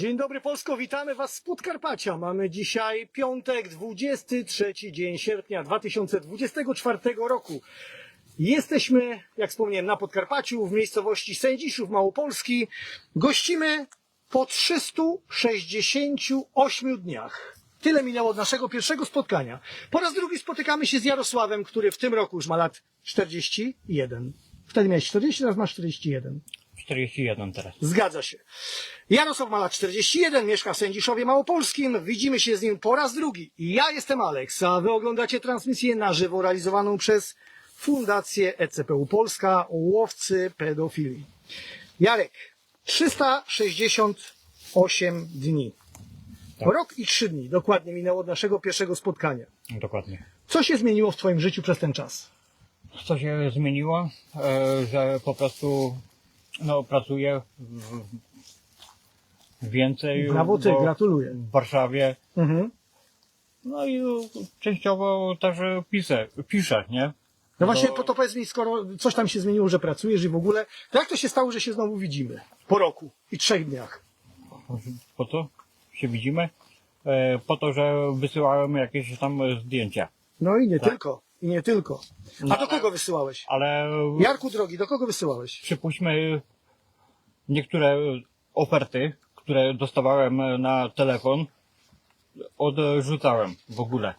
Dzień dobry Polsko, witamy Was z Podkarpacia. Mamy dzisiaj piątek, 23 dzień sierpnia 2024 roku. Jesteśmy, jak wspomniałem, na Podkarpaciu, w miejscowości Sędziszów Małopolski. Gościmy po 368 dniach. Tyle minęło od naszego pierwszego spotkania. Po raz drugi spotykamy się z Jarosławem, który w tym roku już ma lat 41. Wtedy miałeś 40, teraz masz 41. 41 teraz. Zgadza się. Jarosław ma lat 41, mieszka w Sędziszowie Małopolskim. Widzimy się z nim po raz drugi. Ja jestem Aleks, a wy oglądacie transmisję na żywo realizowaną przez Fundację ECPU Polska Łowcy Pedofilii. Jarek, 368 dni. Tak. Rok i trzy dni dokładnie minęło od naszego pierwszego spotkania. Dokładnie. Co się zmieniło w twoim życiu przez ten czas? Co się zmieniło? E, że po prostu no, pracuję w, więcej Brawo ty, bo gratuluję. w Warszawie. Mhm. No i częściowo też piszę, piszę nie? No właśnie, Bo- po to powiedz mi, skoro coś tam się zmieniło, że pracujesz i w ogóle, to jak to się stało, że się znowu widzimy? Po roku i trzech dniach. Po co się widzimy? E, po to, że wysyłałem jakieś tam zdjęcia. No i nie Tak. tylko, i nie tylko. A No, do kogo wysyłałeś? Ale Jarku drogi, do kogo wysyłałeś? przypuśćmy niektóre oferty, które dostawałem na telefon, odrzucałem w ogóle.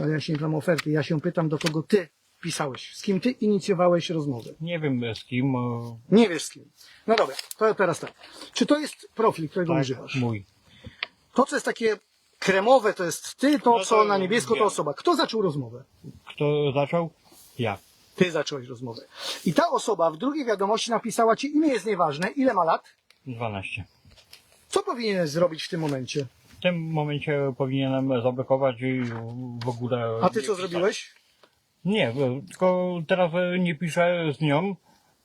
Ale ja się nie pytam o oferty, ja się pytam, do kogo ty pisałeś, z kim ty inicjowałeś rozmowę. Nie wiem z kim. e, Nie wiesz z kim. No dobra, to teraz tak. Czy to jest profil, którego Tak, używasz? mój. To, co jest takie kremowe, to jest ty, to, No to co na niebiesko, to wiem. osoba. Kto zaczął rozmowę? Kto zaczął? Ja. Ty zacząłeś rozmowę. I ta osoba w drugiej wiadomości napisała ci, imię jest nieważne, ile ma lat? 12. Co powinieneś zrobić w tym momencie? W tym momencie powinienem zablokować i w ogóle. A ty nie co pisać. zrobiłeś? Nie, e, tylko teraz e, nie piszę z nią.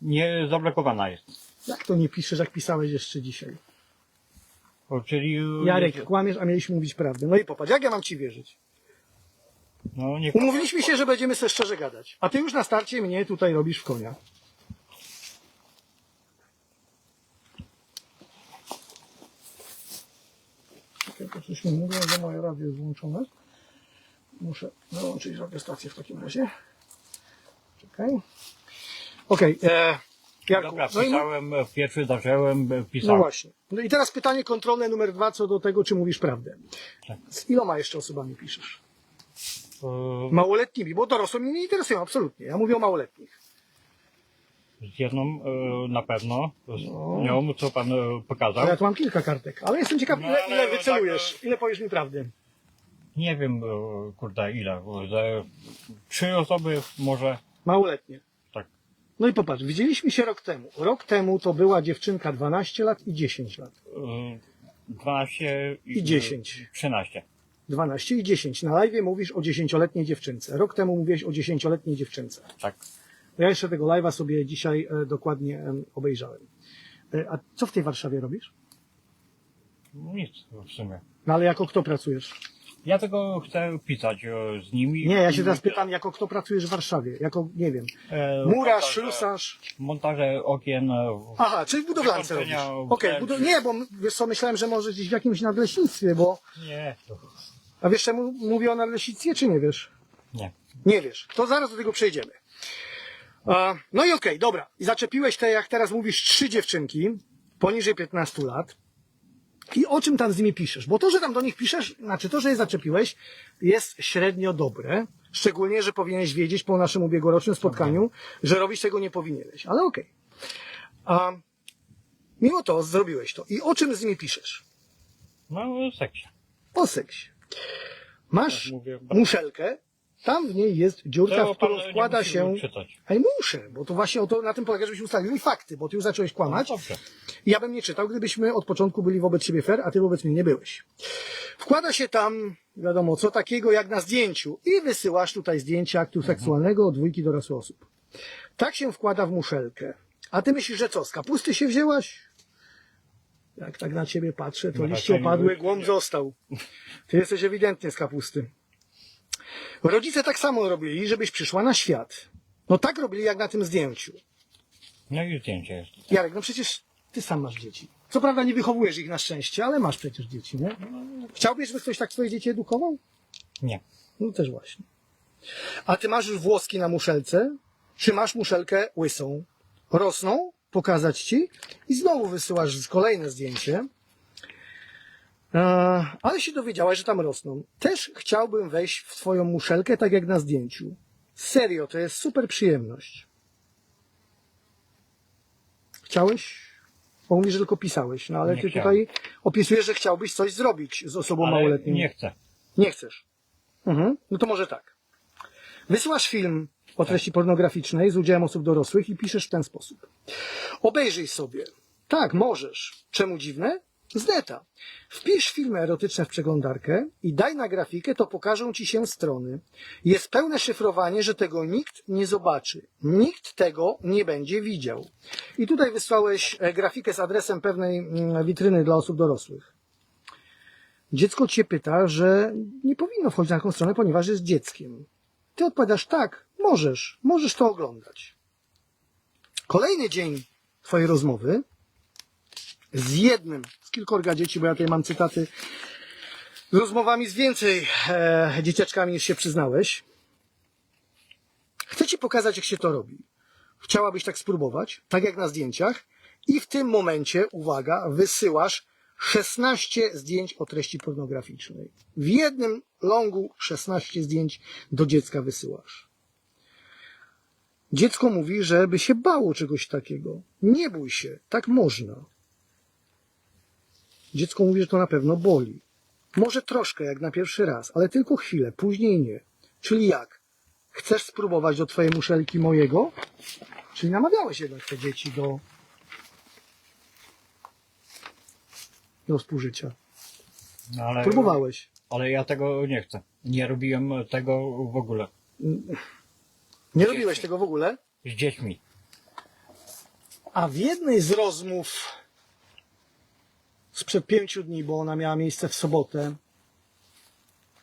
Nie zablokowana jest. Jak to nie piszesz, jak pisałeś jeszcze dzisiaj? O, Czyli. e, Jarek, kłamiesz, a mieliśmy mówić prawdę. No i popatrz, jak ja mam ci wierzyć? No, nie, Umówiliśmy się, że będziemy sobie szczerze gadać. A ty już na starcie mnie tutaj robisz w konia. Czekaj, to coś mi mówią, że moje radio jest włączone. Muszę wyłączyć radiostację w takim razie. Czekaj. Okej, e, Jarku, Dobra, no i pisałem, e, pierwszy zacząłem, e, no pisałem. właśnie. No i teraz pytanie kontrolne numer dwa co do tego, czy mówisz prawdę. Tak. Z iloma jeszcze osobami piszesz? E, Małoletnimi, bo dorosłe mnie nie interesują, absolutnie. Ja mówię o małoletnich. Z jedną e, na pewno, z No. nią, co pan e, pokazał. Ja tu mam kilka kartek, ale jestem ciekaw, No, ile, ale ile tak, wycelujesz, ile powiesz mi prawdę. Nie wiem, e, kurde, ile. Ze trzy osoby może. Małoletnie. Tak. No i popatrz, widzieliśmy się rok temu. Rok temu to była dziewczynka 12 lat i 10 lat. e, 12 I 10. 13. 12 i 10. Na live mówisz o 10-letniej dziewczynce. Rok temu mówiłeś o 10-letniej dziewczynce. Tak. Ja jeszcze tego live'a sobie dzisiaj e, dokładnie em, obejrzałem. E, a co w tej Warszawie robisz? Nic w sumie. No ale jako kto pracujesz? Ja tylko chcę pisać z nimi. Nie, ja się teraz pytam, jako kto pracujesz w Warszawie? Jako, nie wiem, E, murarz, montaże- ślusarz? Montaże okien. e, Aha, czyli budowlance robisz. Okej, budu- nie, bo wiesz co, myślałem, że może gdzieś w jakimś nadleśnictwie, bo... Nie, to A wiesz czemu mówię o nadleśnictwie, czy nie wiesz? nie. Nie wiesz. To zaraz do tego przejdziemy. A, no i okej, dobra. I zaczepiłeś te, jak teraz mówisz, trzy dziewczynki poniżej 15 lat. I o czym tam z nimi piszesz? Bo to, że tam do nich piszesz, znaczy to, że je zaczepiłeś, jest średnio dobre. Szczególnie, że powinieneś wiedzieć po naszym ubiegłorocznym spotkaniu, że robić tego nie powinieneś. Ale okej. A Mimo to zrobiłeś to. I o czym z nimi piszesz? No, o seksie. O seksie. Masz Tak muszelkę, tam w niej jest dziurka, w którą wkłada się... Ej, muszę, bo to właśnie o to, na tym polega, żebyśmy ustalili fakty, bo ty już zacząłeś kłamać. No, dobrze. I ja bym nie czytał, gdybyśmy od początku byli wobec siebie fair, a ty wobec mnie nie byłeś. Wkłada się tam, wiadomo, co takiego jak na zdjęciu i wysyłasz tutaj zdjęcie aktu Mhm. seksualnego od dwójki dorosłych osób. Tak się wkłada w muszelkę. A ty myślisz, że co, z kapusty się wzięłaś? Jak tak na ciebie patrzę, to No liście opadły, głąb został. Ty jesteś ewidentnie z kapusty. Rodzice tak samo robili, żebyś przyszła na świat. No tak robili jak na tym zdjęciu. No i zdjęcie jest. Jarek, no przecież ty sam masz dzieci. Co prawda nie wychowujesz ich na szczęście, ale masz przecież dzieci, nie? Chciałbyś, żeby ktoś tak swoje dzieci edukował? Nie. No też właśnie. A ty masz już włoski na muszelce? Czy masz muszelkę łysą? Rosną? Pokazać ci? I znowu wysyłasz kolejne zdjęcie. E, ale się dowiedziałaś, że tam rosną. Też chciałbym wejść w twoją muszelkę, tak jak na zdjęciu. Serio, to jest super przyjemność. Chciałeś? Bo mówisz, że tylko pisałeś, no ale Nie ty chciałem. tutaj opisujesz, że chciałbyś coś zrobić z osobą Ale małoletnią. nie chcę. Nie chcesz. Mhm. No to może tak. Wysyłasz film o treści pornograficznej z udziałem osób dorosłych i piszesz w ten sposób. Obejrzyj sobie. Tak, możesz. Czemu dziwne? Z neta. Wpisz filmy erotyczne w przeglądarkę i daj na grafikę, to pokażą ci się strony. Jest pełne szyfrowanie, że tego nikt nie zobaczy. Nikt tego nie będzie widział. I tutaj wysłałeś e, grafikę z adresem pewnej mm, witryny dla osób dorosłych. Dziecko cię pyta, że nie powinno wchodzić na taką stronę, ponieważ jest dzieckiem. Ty odpowiadasz tak, możesz, możesz to oglądać. Kolejny dzień twojej rozmowy z jednym z kilkorga dzieci, bo ja tutaj mam cytaty z rozmowami z więcej e, dzieciaczkami niż się przyznałeś. Chcę ci pokazać, jak się to robi. Chciałabyś tak spróbować, tak jak na zdjęciach, i w tym momencie, uwaga, wysyłasz 16 zdjęć o treści pornograficznej. W jednym longu 16 zdjęć do dziecka wysyłasz. Dziecko mówi, żeby się bało czegoś takiego. Nie bój się, tak można. Dziecko mówi, że to na pewno boli. Może troszkę, jak na pierwszy raz, ale tylko chwilę, później nie. Czyli jak? Chcesz spróbować do twojej muszelki mojego? Czyli namawiałeś jednak te dzieci do, do współżycia. No, ale, Próbowałeś. ale ja tego nie chcę. Nie robiłem tego w ogóle. Nie robiłeś tego w ogóle? Z dziećmi. A w jednej z rozmów sprzed pięciu dni, bo ona miała miejsce w sobotę,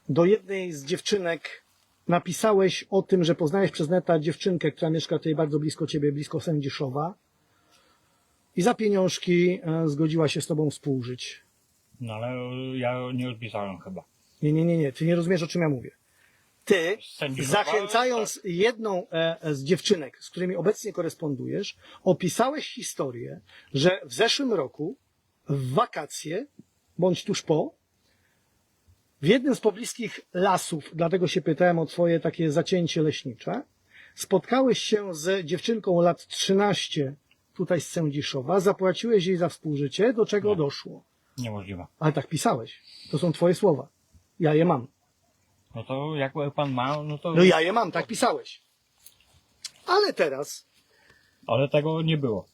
do jednej z dziewczynek napisałeś o tym, że poznałeś przez neta dziewczynkę, która mieszka tutaj bardzo blisko ciebie, blisko Sędziszowa i za pieniążki e, zgodziła się z tobą współżyć. No ale ja nie odpisałem chyba. Nie, nie, nie, nie, ty nie rozumiesz, o czym ja mówię. Ty, zachęcając jedną e, z dziewczynek, z którymi obecnie korespondujesz, opisałeś historię, że w zeszłym roku, w wakacje, bądź tuż po, w jednym z pobliskich lasów, dlatego się pytałem o twoje takie zacięcie leśnicze, spotkałeś się z dziewczynką lat 13 tutaj z Sędziszowa, zapłaciłeś jej za współżycie, do czego Nie. doszło. Niemożliwe. Ale tak pisałeś. To są twoje słowa. Ja je mam. No to jak pan ma, no to... No ja je mam, tak pisałeś. Ale teraz, Ale tego nie było.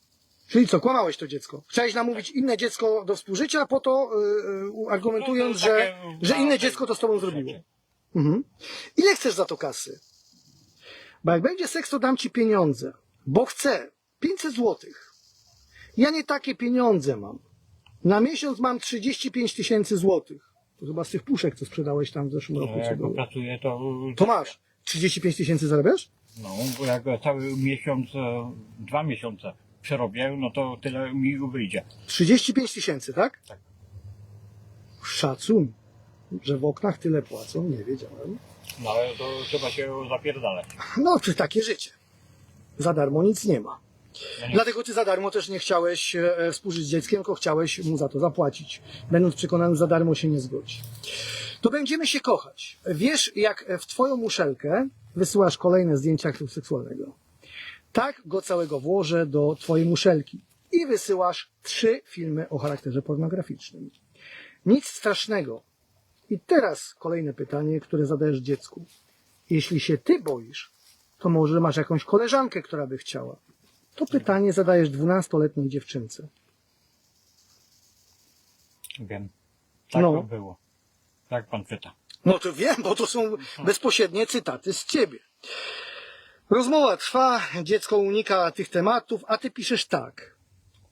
czyli co, kłamałeś to dziecko. Chciałeś namówić inne dziecko do współżycia, po to yy, yy, argumentując, No to że, takie że inne małe dziecko to z tobą zrobiło. rzeczy. Mhm. Ile chcesz za to kasy? Bo jak będzie seks, to dam ci pieniądze. Bo chcę. 500 złotych. Ja nie takie pieniądze mam. Na miesiąc mam 35 tysięcy złotych. To chyba z tych puszek, co sprzedałeś tam w zeszłym roku. Co jak było. pracuję, to... To masz. 35 tysięcy zarabiasz? No, bo jak cały miesiąc, e, dwa miesiące przerobię, no to tyle mi wyjdzie. 35 tysięcy, tak? Tak. Szacun, że w oknach tyle płacą, nie wiedziałem. No ale to trzeba się zapierdalać. No, czy takie życie. Za darmo nic nie ma. Dlatego ty za darmo też nie chciałeś e, współżyć z dzieckiem, tylko chciałeś mu za to zapłacić. Będąc przekonany, że za darmo się nie zgodzi. To będziemy się kochać. Wiesz, jak w twoją muszelkę wysyłasz kolejne zdjęcia aktu seksualnego. Tak go całego włożę do twojej muszelki. I wysyłasz trzy filmy o charakterze pornograficznym. Nic strasznego. I teraz kolejne pytanie, które zadajesz dziecku. Jeśli się ty boisz, to może masz jakąś koleżankę, która by chciała. To pytanie zadajesz dwunastoletniej dziewczynce. Wiem. Tak No. to było. Tak pan pyta. No to wiem, bo to są bezpośrednie cytaty z ciebie. Rozmowa trwa, dziecko unika tych tematów, a ty piszesz tak.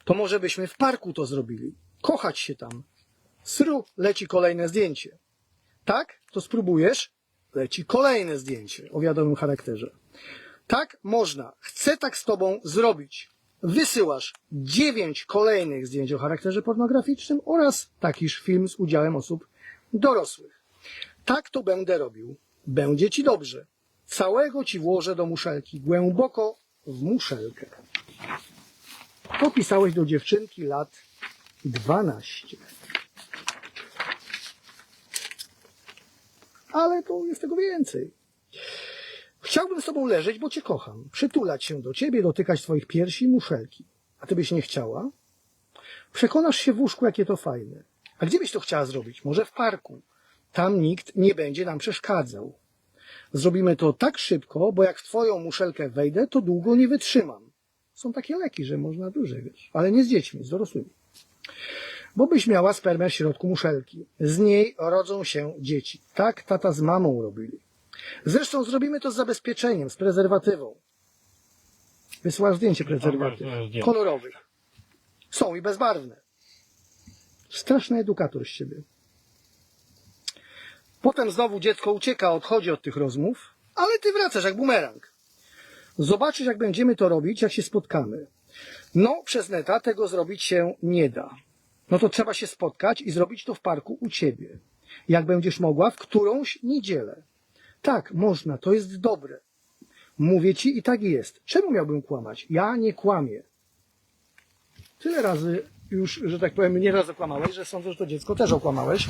To może byśmy w parku to zrobili. Kochać się tam. Sru, leci kolejne zdjęcie. Tak? To spróbujesz? Leci kolejne zdjęcie o wiadomym charakterze. Tak można. Chcę tak z tobą zrobić. wysyłasz dziewięć kolejnych zdjęć o charakterze pornograficznym oraz takiż film z udziałem osób dorosłych. Tak to będę robił. Będzie ci dobrze. Całego ci włożę do muszelki, głęboko w muszelkę. Popisałeś do dziewczynki lat 12. Ale to jest tego więcej. Chciałbym z tobą leżeć, bo cię kocham. Przytulać się do ciebie, dotykać twoich piersi i muszelki. A ty byś nie chciała? Przekonasz się w łóżku, jakie to fajne. A gdzie byś to chciała zrobić? Może w parku. Tam nikt nie będzie nam przeszkadzał. Zrobimy to tak szybko, bo jak w twoją muszelkę wejdę, to długo nie wytrzymam. Są takie leki, że można dłużej, wiesz. Ale nie z dziećmi, z dorosłymi. Bo byś miała spermę w środku muszelki. Z niej rodzą się dzieci. Tak tata z mamą robili. Zresztą zrobimy to z zabezpieczeniem, z prezerwatywą. Wysyłasz zdjęcie prezerwatyw. Kolorowych. Są i bezbarwne. Straszny edukator z siebie. Potem znowu dziecko ucieka, odchodzi od tych rozmów, ale ty wracasz jak bumerang. Zobaczysz, jak będziemy to robić, jak się spotkamy. No, przez neta tego zrobić się nie da. No to trzeba się spotkać i zrobić to w parku u ciebie. Jak będziesz mogła, w którąś niedzielę. Tak, można, to jest dobre. Mówię ci i tak jest. Czemu miałbym kłamać? Ja nie kłamię. Tyle razy już, że tak powiem, nie raz okłamałeś, że sądzę, że to dziecko też okłamałeś.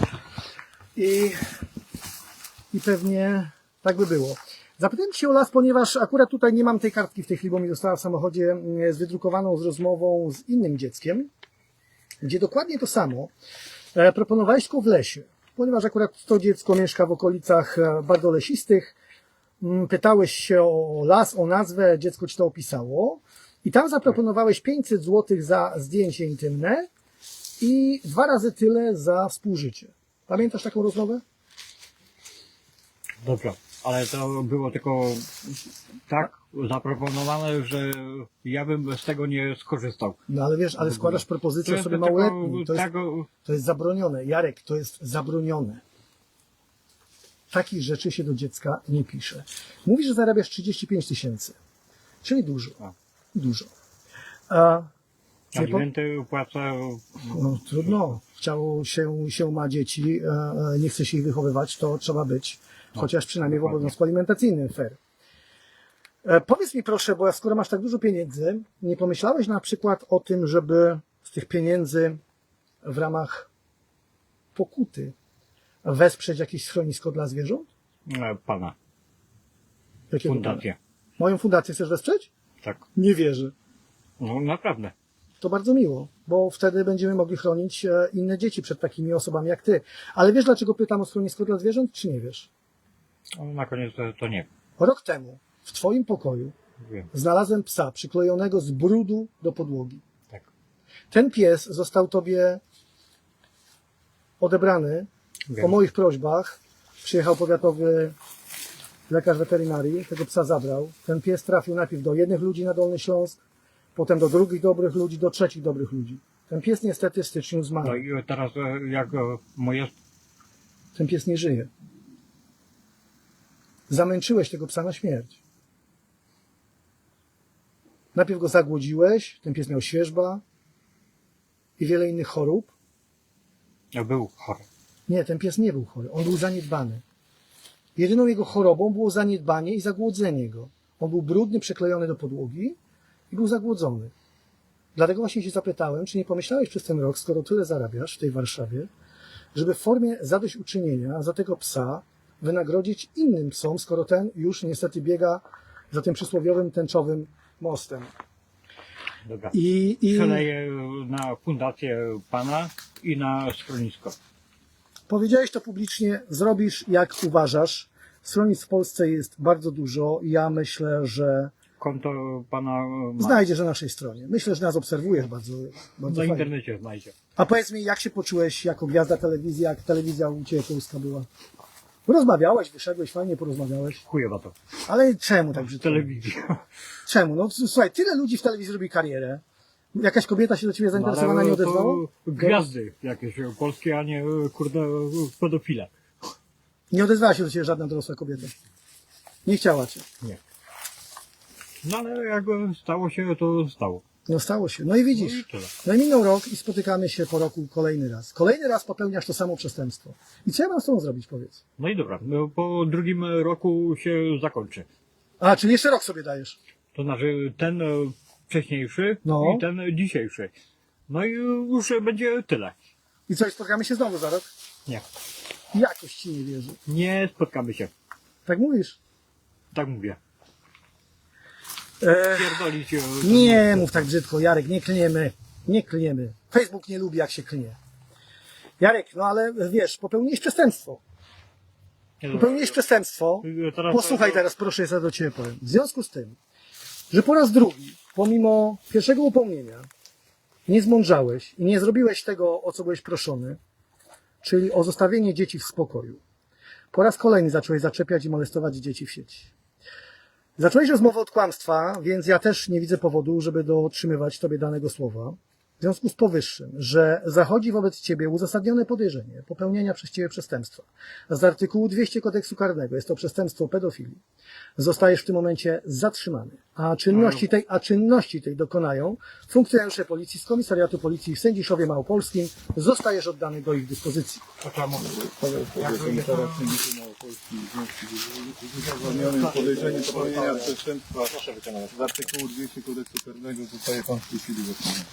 I, i pewnie tak by było. Zapytałem Cię o las, ponieważ akurat tutaj nie mam tej kartki w tej chwili, bo mi została w samochodzie mm, z wydrukowaną z rozmową z innym dzieckiem, gdzie dokładnie to samo e, proponowałeś tylko w lesie. Ponieważ akurat to dziecko mieszka w okolicach e, bardzo lesistych, Mm, pytałeś się o las, o nazwę, dziecko ci to opisało i tam zaproponowałeś 500 zł za zdjęcie intymne i dwa razy tyle za współżycie. Pamiętasz taką rozmowę? Dobrze, ale to było tylko tak zaproponowane, że ja bym z tego nie skorzystał. No ale wiesz, ale składasz propozycję jest sobie małoletnim. To jest, tego, to jest zabronione. Jarek, to jest zabronione. Takich rzeczy się do dziecka nie pisze. Mówisz, że zarabiasz 35 tysięcy. Czyli dużo. Dużo. A, alimenty płacę, No trudno. Chciało się, się ma dzieci, e, e, nie chce się ich wychowywać, to trzeba być chociaż przynajmniej w obowiązku alimentacyjnym fair. E, Powiedz mi proszę, bo skoro masz tak dużo pieniędzy, nie pomyślałeś na przykład o tym, żeby z tych pieniędzy w ramach pokuty wesprzeć jakieś schronisko dla zwierząt? e, pana, Jakiego? Moją fundację chcesz wesprzeć? Tak. Nie wierzę. No naprawdę. To bardzo miło, bo wtedy będziemy mogli chronić e, inne dzieci przed takimi osobami jak ty. Ale wiesz, dlaczego pytam o schronisko dla zwierząt, czy nie wiesz? No, na koniec to, to nie Rok temu w twoim pokoju wiem. znalazłem psa przyklejonego z brudu do podłogi. Tak. Ten pies został tobie odebrany Wiem. po moich prośbach. Przyjechał powiatowy lekarz weterynarii, tego psa zabrał. Ten pies trafił najpierw do jednych ludzi na Dolny Śląsk, potem do drugich dobrych ludzi, do trzecich dobrych ludzi. Ten pies niestety w styczniu zmarł. No i teraz e, jak e, moje Ten pies nie żyje. Zamęczyłeś tego psa na śmierć. Najpierw go zagłodziłeś, ten pies miał świeżba i wiele innych chorób. ja był chory. Nie, ten pies nie był chory, on był zaniedbany. Jedyną jego chorobą było zaniedbanie i zagłodzenie go. On był brudny, przyklejony do podłogi i był zagłodzony. Dlatego właśnie się zapytałem, czy nie pomyślałeś przez ten rok, skoro tyle zarabiasz w tej Warszawie, żeby w formie zadośćuczynienia za tego psa wynagrodzić innym psom, skoro ten już niestety biega za tym przysłowiowym tęczowym mostem. Dobra. I, i Przeleję na fundację pana i na schronisko. powiedziałeś to publicznie, zrobisz jak uważasz. Schronisk w Polsce jest bardzo dużo. Ja myślę, że Konto pana ma. znajdziesz na naszej stronie. Myślę, że nas obserwujesz bardzo, bardzo Na fajnie. internecie znajdzie. A powiedz mi, jak się poczułeś jako gwiazda telewizji, jak telewizja u Ciebie polska była? Rozmawiałeś, wyszedłeś, fajnie porozmawiałeś. Chujowa to. Ale czemu tak brzydko? telewizji. Czemu? No słuchaj, tyle ludzi w telewizji robi karierę. Jakaś kobieta się do Ciebie zainteresowana No, ale nie to odezwała? Gwiazdy jakieś polskie, a nie kurde pedofile. Nie odezwała się do Ciebie żadna dorosła kobieta. Nie chciała Cię. Nie. No ale jak stało się, to stało. No stało się. No i widzisz. No i tyle. No i minął rok i spotykamy się po roku kolejny raz. Kolejny raz popełniasz to samo przestępstwo. I co ja mam z tobą zrobić, powiedz? No i dobra, no, po drugim roku się zakończy. A, czyli jeszcze rok sobie dajesz. To znaczy ten e, wcześniejszy No. i ten dzisiejszy. No i już będzie tyle. I co, i spotkamy się znowu za rok? Nie. Jakoś ci nie wierzę. Nie spotkamy się. Tak mówisz? Tak mówię. E, nie mów tak brzydko, Jarek, nie klniemy. Nie klniemy. Facebook nie lubi, jak się klnie. Jarek, no ale wiesz, popełniłeś przestępstwo. Dobra. Popełniłeś przestępstwo. Posłuchaj teraz, proszę, ja do Ciebie powiem. W związku z tym, że po raz drugi, pomimo pierwszego upomnienia, nie zmądrzałeś i nie zrobiłeś tego, o co byłeś proszony, czyli o zostawienie dzieci w spokoju, po raz kolejny zacząłeś zaczepiać i molestować dzieci w sieci. Zacząłeś rozmowę od kłamstwa, więc ja też nie widzę powodu, żeby dotrzymywać Tobie danego słowa. W związku z powyższym, że zachodzi wobec Ciebie uzasadnione podejrzenie popełnienia przez Ciebie przestępstwa z artykułu 200 kodeksu karnego, jest to przestępstwo pedofilii, zostajesz w tym momencie zatrzymany. A czynności tej, a czynności tej dokonają funkcjonariusze policji z komisariatu policji w Sędziszowie Małopolskim. Zostajesz oddany do ich dyspozycji. To czemu? Uzasadnionym podejrzeniem popełnienia przestępstwa z artykułu 200 kodeksu karnego zostaje pan w tej chwili zatrzymany.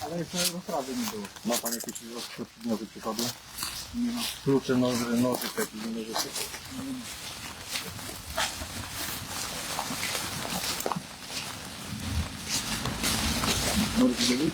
Ale jeszcze rozprawy nie było. Ma pan jakieś przedmioty przychodu? Nie ma. Klucze, noże, nożyk jakiś inny rzeczy. Nożyk